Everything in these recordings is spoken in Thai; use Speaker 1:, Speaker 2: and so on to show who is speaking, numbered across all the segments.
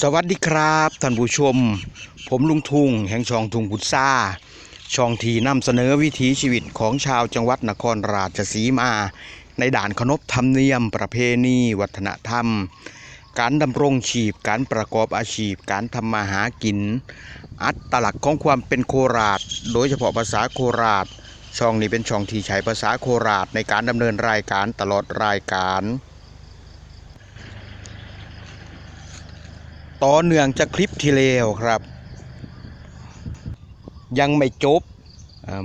Speaker 1: สวัสดีครับท่านผู้ชม ผมลุงทุ่งแห่งช่องทุ่งบุษราช่องที่นำเสนอวิถีชีวิตของชาวจังหวัดนครราชสีมา ในด่านขนบธรรมเนียม ประเพณีวัฒนธรรม การดำรงชีพการประกอบอาชีพ การทำมาหากิน อัตลักษณ์ของความเป็นโคราช โดยเฉพาะภาษาโคราช ช่องนี้เป็นช่องที่ใช้ภาษาโคราชในการดำเนินรายการตลอดรายการ ต่อเนื่องจากคลิปที่แล้วครับ ยังไม่จบ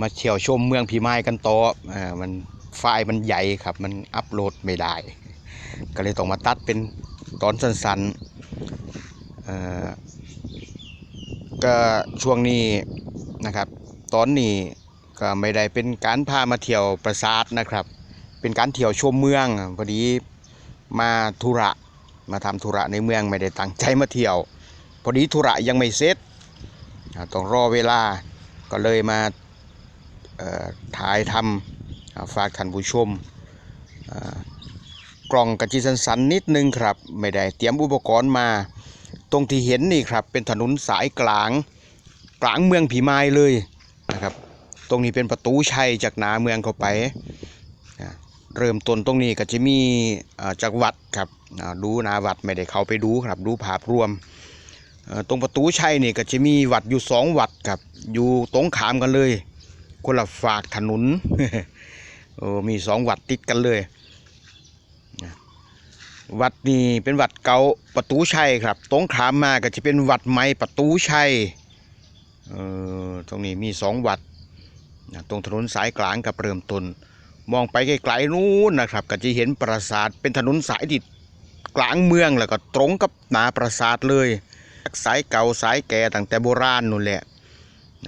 Speaker 1: มาเที่ยวชมเมืองผีไม้กันต่ออมันไฟล์มันใหญ่ครับ มันอัปโหลดไม่ได้ ก็เลยต้องมาตัดเป็นตอนสั้นๆก็ช่วงนี้นะครับ ตอนนี้ก็ไม่ได้เป็นการพามาเที่ยวปราสาทนะครับ เป็นการเที่ยวชมเมืองพอดีมาธุระ มาทำธุระในเมืองไม่ได้ตั้งใจมาเที่ยว พอดีธุระยังไม่เสร็จต้องรอเวลาก็เลยมาถ่ายทำอ่าฝากท่านผู้ชมกล่องกระจิสันสันนิดนึงครับ ไม่ได้เตรียมอุปกรณ์มา ตรงที่เห็นนี่ครับ เป็นถนนสายกลางกลางเมืองผีไม้เลยนะครับ ตรงนี้เป็นประตูชัยจากหนาเมืองเข้าไป เริ่มต้นตรงนี้ก็จะมีอ่าจากวัดครับ ดูนาวัดไม่ได้เข้าไปดูครับดูภาพรวม ตรงประตูชัยนี่ก็จะมีวัดอยู่สองวัดครับ อยู่ตรงขามกันเลย คนละฝากถนนโอ้มีสองวัดติดกันเลย วัดนี้เป็นวัดเก่าประตูชัยครับ ตรงขามมาก็จะเป็นวัดใหม่ประตูชัยเออตรงนี้มีสองวัดตรงถนนสายกลางกับเริ่มต้นมองไปไกลๆนู้นนะครับ ก็จะเห็นปราสาทเป็นถนนสายที่ กลางเมืองแล้วก็ตรงกับหนาปราสาทเลยสายเก่าสายแก่ตั้งแต่โบราณนู่นแหละ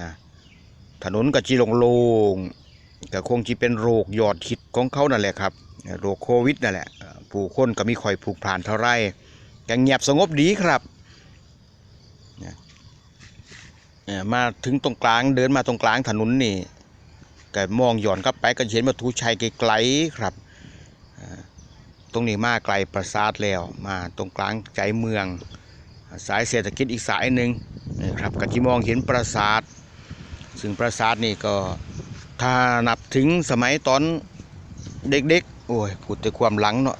Speaker 1: นะถนนก็จีลงโล่งก็คงจะเป็นโรคยอดฮิตของเขานั่นแหละครับโรคโควิดนั่นแหละผู้คนก็มีคอยผูกผ่านเท่าไรก็เงียบสงบดีครับเนี่ยมาถึงตรงกลางเดินมาตรงกลางถนนนี่ก็มองย้อนกลับไปก็เห็นวัตถุชัยไกลๆครับ ตรงนี้มาไกลปราสาทแล้ว มาตรงกลางใจเมือง สายเศรษฐกิจอีกสายหนึ่งนะครับก็จะมองเห็นปราสาท ซึ่งปราสาทนี่ก็ถ้านับถึงสมัยตอนเด็กๆ โอ้ยพูดแต่ความหลังเนาะ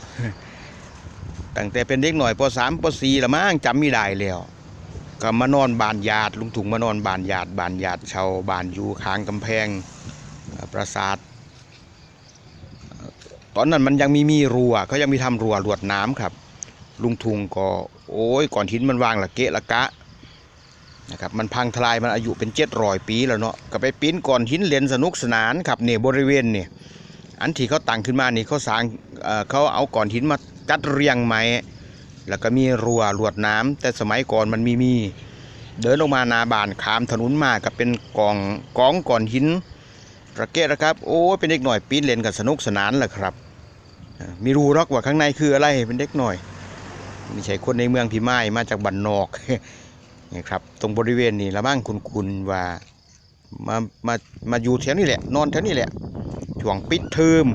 Speaker 1: ตั้งแต่เป็นเด็กหน่อยปสามปสี่ละมั้งจำไม่ได้แล้วก็มานอนบานญาติลุงถุงมานอนบานญาติบานญาติชาวบานอยู่ข้างกำแพงปราสาท ตอนนั้นมันยังมีมีรั้วเขายังมีทำรั้วลวดน้ำครับ ลุงทุงก็ โอ้ยก่อนหินมันวางละเกะละกะนะครับมันพังทลายมันอายุเป็นเจ็ดรอยปีแล้วเนาะก็ไปปีนก่อนหินเลนสนุกสนานครับเนี่ยบริเวณเนี่ยอันที่เขาตั้งขึ้นมานี่เขาสร้างเเขาเอาก่อนหินมาจัดเรียงใหม่แล้วก็มีรั้วลวดน้ำแต่สมัยก่อนมันมีมี เดินลงมานาบานขามถนนมาก็เป็นกองกองก่อนหิน ระเกะนะครับ โอ้เป็นเด็กหน่อยปีนเล่นกันสนุกสนานแหละครับมีรูรอกว่าข้างในคืออะไรเป็นเด็กหน่อยไม่ใช่คนในเมืองพิมายมาจากบ้านนอกนี่ครับ ตรงบริเวณนี้ละบ้างคุณคุณว่ามามามาอยู่แถวนี้แหละ นอนแถวนี้แหละช่วงปิดเทอม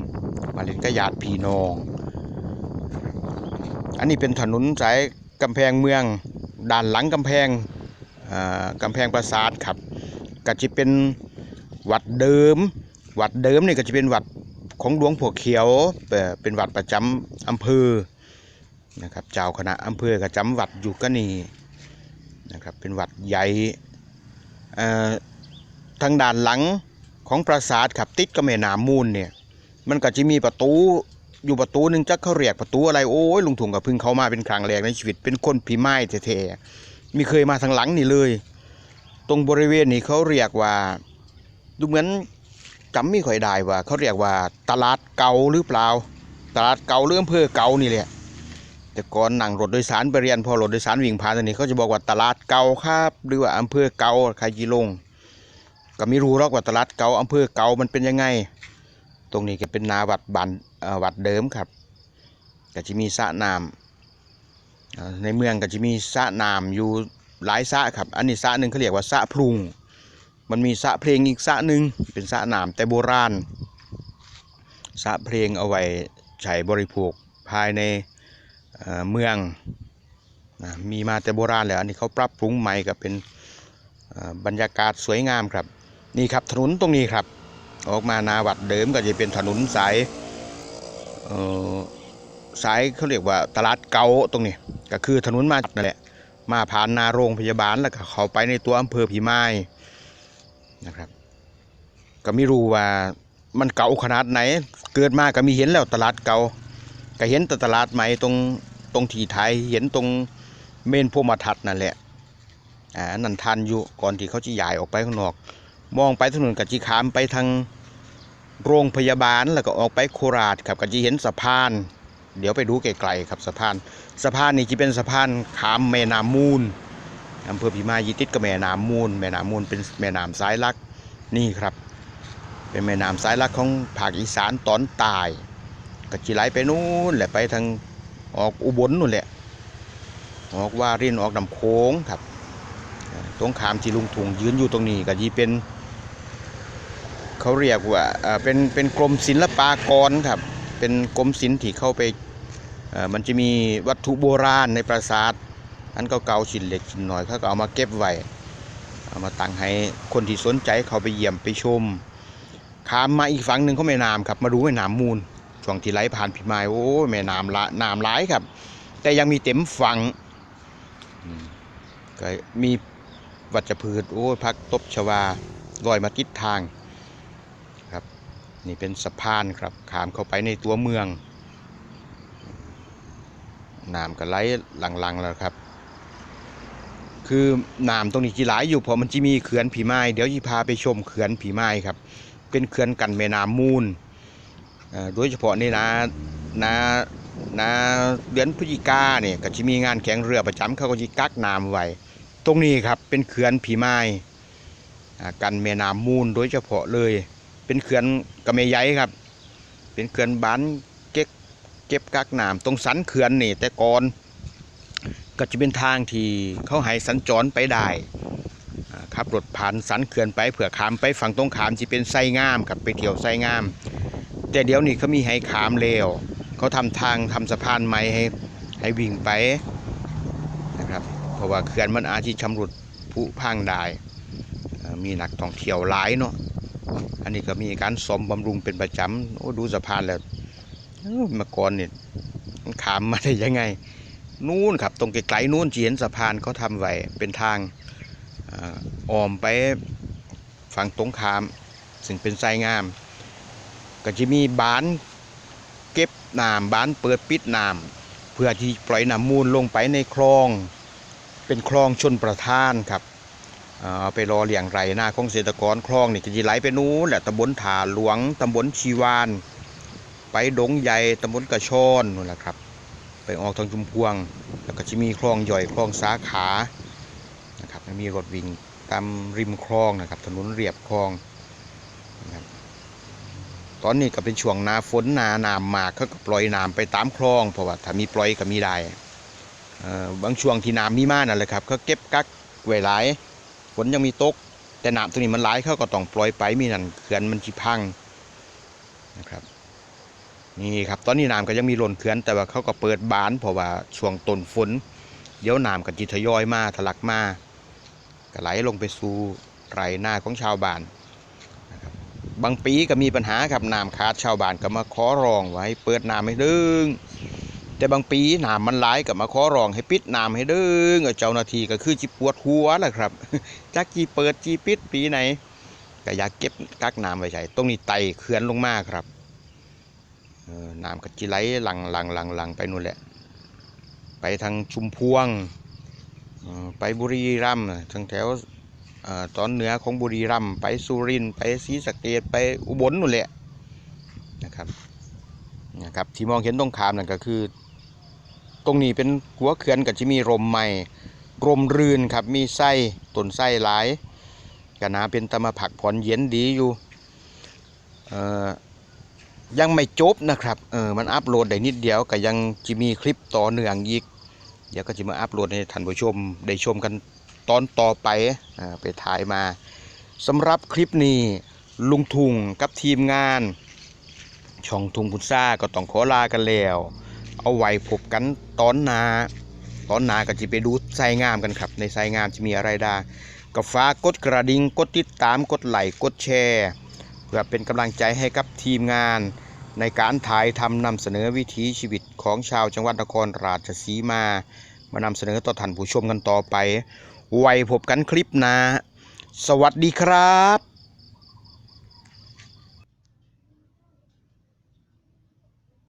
Speaker 1: มาเล่นกับญาติพี่น้อง อันนี้เป็นถนนสายกำแพงเมืองด้านหลังกำแพงอ่ากำแพงปราสาทครับก็จะเป็น วัดเดิม วัดเดิมนี่ก็จะเป็นวัดของหลวงผัวเขียว เป็นวัดประจำอำเภอนะครับเจ้าคณะอำเภอก็จำวัดอยู่ก็นี่นะครับเป็นวัดใหญ่อ่อทางด้านหลังของปราสาทครับติดกับแม่น้ำมูลเนี่ยมันก็จะมีประตูอยู่ประตูหนึ่งจักเขาเรียกประตูอะไรโอ้ยลุงถุงกับพึ่งเขามาเป็นครั้งแรกในชีวิต เป็นคนผีไม้แท้ๆมีเคยมาทางหลังนี่เลย ตรงบริเวณนี้เขาเรียกว่า ดูเหมือนจำไม่ค่อยได้ว่า เขาเรียกว่าตลาดเก่าหรือเปล่า ตลาดเก่าหรืออำเภอเก่านี่แหละแต่ก่อนนั่งรถโดยสารไปเรียนพอรถโดยสารวิ่งผ่านตรงนี้เขาจะบอกว่าตลาดเก่าครับหรือว่าอำเภอเก่าใครจีลงก็ไม่รู้หรอกว่าตลาดเก่าอำเภอเก่ามันเป็นยังไง ตรงนี้ก็เป็นนาวัดบันวัดเดิมครับก็จะมีสระน้ำในเมืองก็จะมีสระน้ำอยู่หลายสระครับ อันนี้สระหนึ่งเขาเรียกว่าสระพลุง มันมีสะเพลงอีกสะหนึ่งเป็นสระน้ำแต่โบราณสะเพลงเอาไว้ใช้บริโภคภายในเเมืองนะมีมาแต่โบราณแล้วอันนี้เขาปรับปรุงใหม่ก็เป็นบรรยากาศสวยงามครับ นี่ครับถนนตรงนี้ครับ ออกมานาวัดเดิมก็จะเป็นถนนสายเอ่อสายเขาเรียกว่าตลาดเก่าตรงนี้ก็คือถนนมานั่นแหละมาผ่านนาโรงพยาบาลแล้วก็เข้าไปในตัวอำเภอพิมาย นะครับ ก็ไม่รู้ว่ามันเก่าขนาดไหน เกิดมาก็มีเห็นแล้วตลาดเก่าก็เห็นแต่ตลาดใหม่ตรงตรงที่ไทยเห็นตรงเมนพรหมทัศน์นั่นแหละอ่านั่นทันอยู่ก่อนที่เขาจะย้ายออกไปข้างนอก มองไปถนนกะจิขามไปทางโรงพยาบาลแล้วก็ออกไปโคราชครับกะจิเห็นสะพาน เดี๋ยวไปดูไกลๆครับสะพาน สะพานนี่จะเป็นสะพานขามแม่น้ำมูล อำเภอพิมายยีติดกับแม่น้ำมูล แม่น้ำมูลเป็นแม่น้ำสายลักนี่ครับ เป็นแม่น้ำสายลักของภาคอีสานตอนใต้ก็จิไหลไปนู่นแหละไปทางออกอุบลนู่นแหละออกว่ารินออกลำโค้งครับเอ่อตรงขามที่ลุงถุงยืนอยู่ตรงนี้ก็ยีเป็นเขาเรียกว่าเป็นเป็นกรมศิลปากรครับ เป็นกรมศิลป์ที่เข้าไปมันจะมีวัตถุโบราณในปราสาท อันเก่าๆชิ้นเล็กชิ้นน้อยเขาก็เอามาเก็บไว้เอามาตั้งให้คนที่สนใจเขาไปเยี่ยมไปชมข้ามมาอีกฝั่งหนึ่งเขาแม่น้ำครับมาดูแม่น้ำมูลช่วงที่ไหลผ่านพิมายโอ้แม่น้ำละน้ำหลายครับ แต่ยังมีเต็มฝั่งมก็มีวัชพืชโอ้พักตบชวาลอยมาติดทางครับ นี่เป็นสะพานครับขามเข้าไปในตัวเมืองน้ำก็ไหลหลังๆแล้วครับ คือน้ำตรงนี้จีหลายอยู่เพราะมันจะมีเขื่อนผีไม้เดี๋ยวจีพาไปชมเขื่อนผีไม้ครับ เป็นเขื่อนกันแม่น้ำมูลโดยเฉพาะในนานานาเดือนพฤศจิกาเนี่ยก็จะมีงานแข่งเรือประจำเขาก็จะกักน้ำไว้ตรงนี้ครับเป็นเขื่อนผีไม้กันแม่น้ำมูลโดยเฉพาะเลย เป็นเขื่อนกระเมยใหญ่ครับ เป็นเขื่อนบ้านเก็กเก็บกักน้ำตรงสันเขื่อนนี่แต่ก่อน ก็จะเป็นทางที่เขาให้สัญจรไปได้ขับรถผ่านสันเขื่อนไปเผื่อขามไปฝั่งตรงขามจะเป็นไส้งามครับไปเที่ยวไส้งาม แต่เดี๋ยวนี้เขามีให้ขามเร็วเขาทำทางทำสะพานใหม่ให้ให้วิ่งไปนะครับ เพราะว่าเขื่อนมันอาจจะชำรุดผุพังได้มีนักท่องเที่ยวหลายเนาะอันนี้ก็มีการซ่อมบำรุงเป็นประจำโอ้ดูสะพานแล้วเอ้าเมื่อก่อนเนี่ยมันขามมาได้ยังไง นู่นครับตรงไกลๆนู่นเจีเห็นสะพานเขาทำไว้เป็นทางอ้อมไปฝั่งตรงขาม ซึ่งเป็นไซงาม ก็จะมีบ้านเก็บน้ำบ้านเปิดปิดน้ำเพื่อที่ปล่อยน้ำมูลลงไปในคลอง เป็นคลองชนประทานครับเอาไปรอเลี้ยงไรหน้าของเกษตรกรคลองนี่ก็จะไหลไปนู้นแหละตำบลถาหลวงตำบลชีวาน ไปดงใหญ่ตำบลกระชอนนู่นแหละครับ ไปออกทางจุมพวง แล้วก็จะมีคลองย่อยคลองสาขานะครับมีรถวิ่งตามริมคลองนะครับ ถนนเรียบคลองนะครับตอนนี้ก็เป็นช่วงหนาฝนหนาน้ำมากเขาก็ปล่อยน้ำไปตามคลองเพราะว่าถ้ามีปล่อยก็มีได้บางช่วงที่น้ำมีมากนั่นแหละครับเขาเก็บกักไว้หลายฝนยังมีตก แต่น้ำตัวนี้มันหลายเขาก็ต้องปล่อยไปมีนั่นเขื่อนมันจิพังนะครับ นี่ครับตอนนี้น้ำก็ยังมีหล่นเขื่อนแต่ว่าเขาก็เปิดบานเพราะว่าช่วงต้นฝนเดี๋ยวน้ำก็จิทยอยมาทะลักมาก็ไหลลงไปสู่ไรหน้าของชาวบ้านนะครับบางปีก็มีปัญหาครับน้ำขาดชาวบ้านก็มาขอร้องไว้เปิดน้ำให้ดึงแต่บางปีน้ำมันไหลก็มาขอร้องให้ปิดน้ำให้ดึงเจ้าหน้าที่ก็คือจิปวดหัวแหละครับจักจีเปิดจีปิดปีไหนก็อยากเก็บกักน้ำไว้ใช้ตรงนี้ไตเขื่อนลงมากครับ น้ำก็จิไหลหลังหลังหลังหลังไปนู่นแหละ ไปทางชุมพวง ไปบุรีรัมย์ทางแถวอตอนเหนือของบุรีรัมย์ไปสุรินทร์ไปศรีสะเกดไปอุบลนู่นแหละนะครับนะครับที่มองเห็นตรงขามนั่นก็คือ ตรงนี้เป็นหัวเขื่อนก็จะมีรมใหม่รมรื่นครับมีไส้ต้นไส้หลายก็นาเป็นตะมาผักผ่อนเย็นดีอยู่เอ่อ ยังไม่จบนะครับเออมันอัปโหลดได้นิดเดียวก็ยังจะมีคลิปต่อเนื่องอีกเดี๋ยวก็จะมาอัปโหลดให้ท่านผู้ชมได้ชมกันตอนต่อไปอ่าไปถ่ายมาสำหรับคลิปนี้ลุงทุงกับทีมงาน ช่องทุงพุทซ่าก็ต้องขอลากันแล้ว เอาไว้พบกันตอนหนาตอนหนาก็จะไปดูไซงามกันครับ ในไซงามจะมีอะไรด้ก็ฝากกดกระดิ่งกดติดตามกดไลค์กดแชร์ เพื่อเป็นกำลังใจให้กับทีมงานในการถ่ายทำนำเสนอวิถีชีวิตของชาวจังหวัดนครราชสีมา มานำเสนอต่อท่านผู้ชมกันต่อไป ไว้พบกันคลิปหน้า สวัสดีครับ